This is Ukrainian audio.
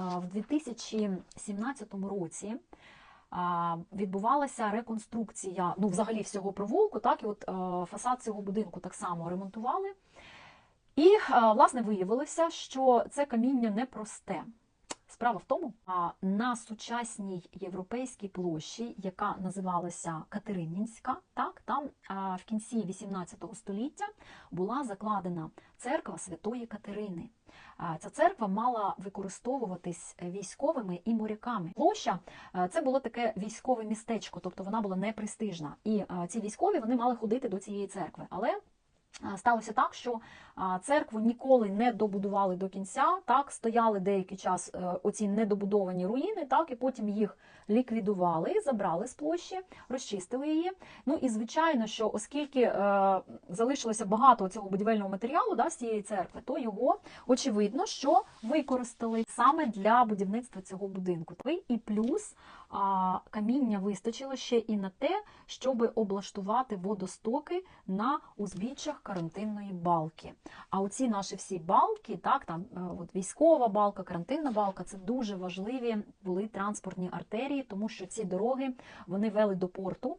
в 2017 році відбувалася реконструкція, ну, взагалі всього провулку, так, і от фасад цього будинку так само ремонтували. І, власне, виявилося, що це каміння непросте. Справа в тому, а на сучасній європейській площі, яка називалася Катеринінська, так там в кінці 18 століття була закладена церква Святої Катерини. А, Ця церква мала використовуватись військовими і моряками. Площа це було таке військове містечко, тобто вона була непрестижна. І ці військові вони мали ходити до цієї церкви. Але Сталося так, що церкву ніколи не добудували до кінця. Так стояли деякий час е, оці недобудовані руїни, так і потім їх ліквідували, забрали з площі, розчистили її. Ну і звичайно, що оскільки е, залишилося багато цього будівельного матеріалу да, з цієї церкви, то його очевидно, що використали саме для будівництва цього будинку. І плюс каміння вистачило ще і на те, щоб облаштувати водостоки на узбіччях карантинної балки. А оці наші всі балки, так там е, от військова балка, карантинна балка, це дуже важливі були транспортні артерії, тому що ці дороги вони вели до порту.